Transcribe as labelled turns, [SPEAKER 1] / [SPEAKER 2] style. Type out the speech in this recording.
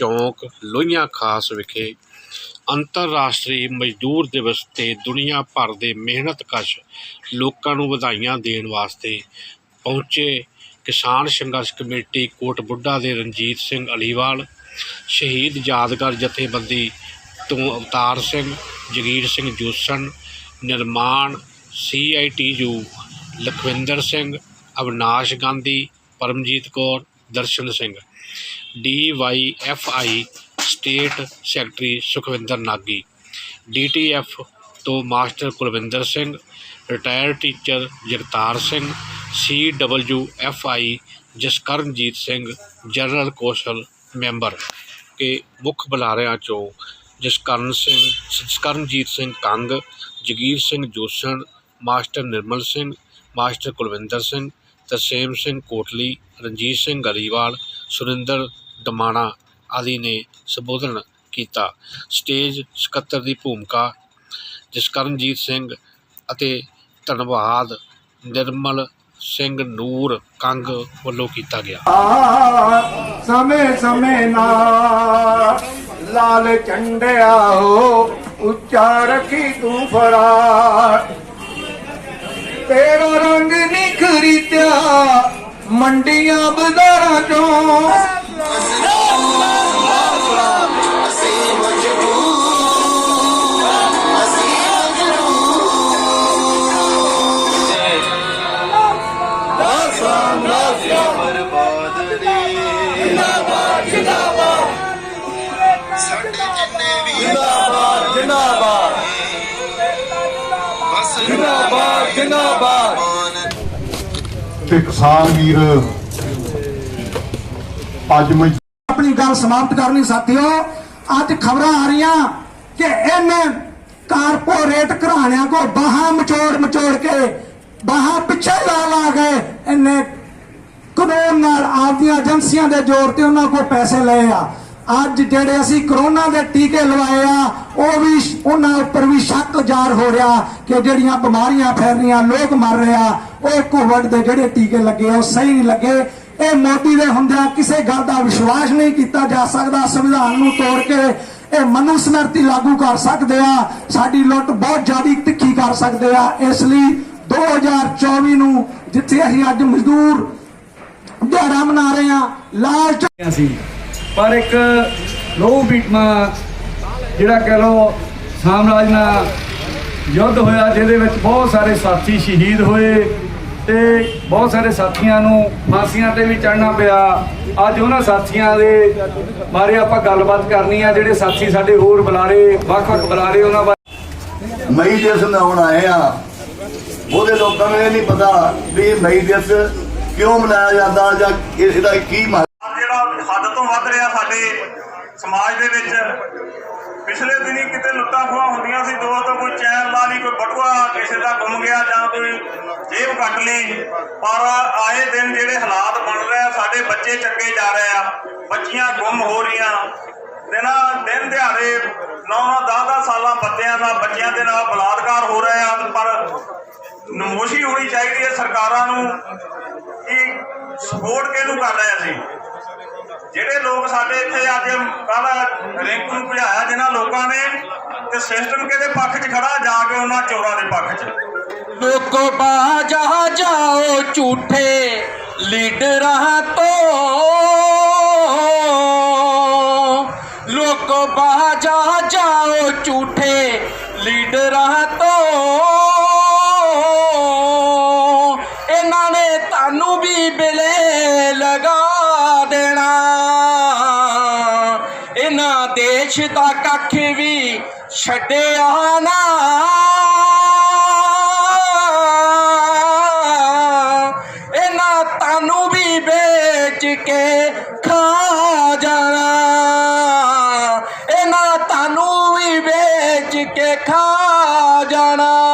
[SPEAKER 1] ਚੌਂਕ ਲੋਹੀਆਂ ਖਾਸ ਵਿਖੇ ਅੰਤਰਰਾਸ਼ਟਰੀ ਮਜ਼ਦੂਰ ਦਿਵਸ ਤੇ ਦੁਨੀਆ ਭਰ ਦੇ ਮਿਹਨਤਕਸ਼ ਲੋਕਾਂ ਨੂੰ ਵਧਾਈਆਂ ਦੇਣ ਵਾਸਤੇ ਪਹੁੰਚੇ ਕਿਸਾਨ ਸੰਘਰਸ਼ ਕਮੇਟੀ ਕੋਟ ਬੁੱਢਾ ਦੇ ਰਣਜੀਤ ਸਿੰਘ ਅਲੀਵਾਲ, ਸ਼ਹੀਦ ਯਾਦਗਾਰ ਜਥੇਬੰਦੀ ਤੋਂ ਅਵਤਾਰ ਸਿੰਘ, ਜਗੀਰ ਸਿੰਘ ਜੋਸਨ ਨਿਰਮਾਣ CITU Lakhwinder Singh, Avinash Gandhi, Paramjit Kaur, Darshan Singh. D Y F I state secretary Sukhwinder Nagi, D T DTF ਤੋਂ master Kulwinder Singh, retired teacher Jagtar Singh, C W F I Jaskaranjit Singh, general council member. ਕੇ ਮੁੱਖ ਬੁਲਾਰਿਆਂ ਚੋਂ Jaskaran Singh, Jaskaranjit Singh Kang, Jagir Singh Josan, master Nirmal Singh, master Kulwinder Singh, Tarsem Singh Kotli, Ranjit Singh Galiwal, Surinder Damana ਆਦਿ ਨੇ ਸੰਬੋਧਨ ਕੀਤਾ। Stage ਸਕੱਤਰ ਦੀ ਭੂਮਿਕਾ ਜਸਕਰਨਜੀਤ ਸਿੰਘ ਅਤੇ ਧੰਨਵਾਦ ਨਿਰਮਲ ਸਿੰਘ ਨੂਰ ਕੰਗ ਵੱਲੋਂ ਕੀਤਾ ਗਿਆ।
[SPEAKER 2] ਸਮੇਂ ਸਮੇਂ ਨਾਲ ਲਾਲ ਝੰਡਿਆ ਹੋ, ਉੱਚਾ ਰੱਖੀ ਤੂੰ ਫਰਾਰ ਤੇਰਾ ਰੰਗ ਨਿਖਰਿਆ ਮੰਡੀਆਂ ਬਾਜ਼ਾਰਾਂ ਚੋਂ
[SPEAKER 3] ਸਾਡੇ
[SPEAKER 4] ਤੇ ਕਿਸਾਨ ਵੀਰ ਅੱਜ ਮੈਂ
[SPEAKER 2] ਆਪਣੀ ਗੱਲ ਸਮਾਪਤ ਕਰਨੀ ਸਾਥੀਓ, ਅੱਜ ਖਬਰਾਂ ਆ ਰਹੀਆਂ ਕਿ ਇਹਨੇ ਕਾਰਪੋਰੇਟ ਘਰਾਣਿਆਂ ਕੋ ਬਾਹਾਂ ਮਚੋੜ ਮਚੋੜ ਕੇ ਬਾਹਾਂ ਪਿੱਛੇ ਲਾ ਲਾ ਗਏ ਇਹਨੇ ਕਾਨੂੰਨ ਨਾਲ ਆਪਦੀਆਂ ਏਜੰਸੀਆਂ ਦੇ ਜ਼ੋਰ ਤੇ ਉਹਨਾਂ ਕੋ ਪੈਸੇ ਲਏ ਆ। ਅੱਜ ਜਿਹੜੇ ਅਸੀਂ ਕਰੋਨਾ ਦੇ ਟੀਕੇ ਲਵਾਏ ਆ, ਉਹ ਵੀ ਉਹਨਾਂ ਉੱਪਰ ਵੀ ਸ਼ੱਕ ਜ਼ਾਹਰ ਹੋ ਰਿਹਾ ਕਿ ਜਿਹੜੀਆਂ ਬਿਮਾਰੀਆਂ ਫੈਲ ਰਹੀਆਂ, ਲੋਕ ਮਰ ਰਹੇ ਆ, ਉਹ ਕੋਵਿਡ ਦੇ ਜਿਹੜੇ ਟੀਕੇ ਲੱਗੇ ਉਹ ਸਹੀ ਨਹੀਂ ਲੱਗੇ। ਇਹ ਮੋਦੀ ਦੇ ਹੁੰਦਿਆਂ ਕਿਸੇ ਗੱਲ ਦਾ ਵਿਸ਼ਵਾਸ ਨਹੀਂ ਕੀਤਾ ਜਾ ਸਕਦਾ। ਸੰਵਿਧਾਨ ਨੂੰ ਤੋੜ ਕੇ ਇਹ ਮਨੂ ਸਮਰਤੀ ਲਾਗੂ ਕਰ ਸਕਦੇ ਆ। ਸਾਡੀ ਲੁੱਟ ਬਹੁਤ ਜ਼ਿਆਦਾ ਤਿੱਖੀ ਕਰ ਸਕਦੇ ਆ। ਇਸ ਲਈ 2024 ਨੂੰ ਜਿੱਥੇ ਅਸੀਂ ਅੱਜ ਮਜ਼ਦੂਰ ਦਿਹਾੜਾ ਮਨਾ ਰਹੇ ਆ, ਲਾਲ ਝ-
[SPEAKER 5] ਸੀ। ਪਰ ਇੱਕ ਲੋਹ ਬੀਟਮਾ ਜਿਹੜਾ ਕਹਿ ਲੋ ਸਾਮਰਾਜ ਨਾਲ ਯੁੱਧ ਹੋਇਆ, ਜਿਹਦੇ ਵਿੱਚ ਬਹੁਤ ਸਾਰੇ ਸਾਥੀ ਸ਼ਹੀਦ ਹੋਏ। ਤੇ ਬਹੁਤ ਸਾਰੇ ਸਾਥੀਆਂ ਨੂੰ ਫਾਂਸੀਆਂ ਤੇ ਵੀ ਚੜਨਾ ਪਿਆ। ਅੱਜ ਉਹਨਾਂ ਸਾਥੀਆਂ ਦੇ ਬਾਰੇ ਆਪਾਂ ਗੱਲਬਾਤ ਕਰਨੀ ਆ ਜਿਹੜੇ ਸਾਥੀ ਸਾਡੇ ਹੋਰ ਬੁਲਾਰੇ ਵੱਖ-ਵੱਖ ਬੁਲਾਰੇ ਉਹਨਾਂ ਬਾਰੇ।
[SPEAKER 6] ਮਈ ਦਿਵਸ ਮਨਾਉਣ ਆਏ ਆ। ਉਹਦੇ ਲੋਕਾਂ ਨੂੰ ਇਹ ਨਹੀਂ ਪਤਾ ਵੀ ਇਹ ਮਈ ਦਿਵਸ ਕਿਉਂ ਮਨਾਇਆ ਜਾਂਦਾ ਜਾਂ ਇਹ- ਇਹਦਾ ਕੀ ਮਹੱਤਵ।
[SPEAKER 7] ਜਿਹੜਾ ਹੱਦ ਤੋਂ ਵੱਧ ਰਿਹਾ ਸਾਡੇ ਸਮਾਜ ਦੇ ਵਿੱਚ ਪਿਛਲੇ ਦਿਨੀ ਕਿਤੇ ਲੁੱਟਾਂ ਖੋਹਾਂ ਹੁੰਦੀਆਂ ਸੀ ਦੋ ਤੋਂ ਕੋਈ ਚੈਨ ਲਾ ਲਈ, ਕੋਈ ਬਟੂਆ ਕਿਸੇ ਦਾ ਗੁੰਮ ਗਿਆ ਜਾਂ ਕੋਈ ਜੇਬ ਕੱਟ ਲਈ, ਪਰ ਆਏ ਦਿਨ ਜਿਹੜੇ ਹਾਲਾਤ ਬਣ ਰਹੇ ਆ, ਸਾਡੇ ਬੱਚੇ ਚੱਕੇ ਜਾ ਰਹੇ ਆ, ਬੱਚੀਆਂ ਗੁੰਮ ਹੋ ਰਹੀਆਂ। ਦਿਨਾਂ, ਦਿਨ ਦਿਹਾੜੇ 9 10 ਸਾਲਾਂ ਬੱਚਿਆਂ ਦਾ, ਬੱਚਿਆਂ ਦੇ ਨਾਲ ਬਲਾਤਕਾਰ ਹੋ ਰਿਹਾ ਆ, ਪਰ ਨਮੋਸ਼ੀ ਹੋਣੀ ਚਾਹੀਦੀ ਹੈ ਸਰਕਾਰਾਂ ਨੂੰ ਕਿ ਸਪੋਰਟ ਕਿਹਨੂੰ ਕਰ ਰਿਹਾ ਸੀ ਜਿਹੜੇ ਲੋਕ ਸਾਡੇ ਇੱਥੇ ਅੱਜ ਕੱਲ ਰਿੰਕ ਨੂੰ ਭਜਾਇਆ, ਜਿਨ੍ਹਾਂ ਲੋਕਾਂ ਨੇ ਤੇ ਸਿਸਟਮ ਕਿਹਦੇ ਪੱਖ 'ਚ ਖੜਾ, ਜਾ ਕੇ ਉਹਨਾਂ ਚੋਰਾਂ ਦੇ ਪੱਖ 'ਚ।
[SPEAKER 8] ਲੋਕੋ ਬਾਜਾ, ਜਾਓ ਝੂਠੇ ਲੀਡਰਾਂ ਦੇਸ਼ ਦਾ ਕੱਖ ਵੀ ਛੱਡਿਆ ਨਾ। ਇਹਨਾਂ ਤੁਹਾਨੂੰ ਵੀ ਵੇਚ ਕੇ ਖਾ ਜਾਣਾ। ਇਹਨਾਂ ਤੁਹਾਨੂੰ ਵੀ ਵੇਚ ਕੇ ਖਾ ਜਾਣਾ।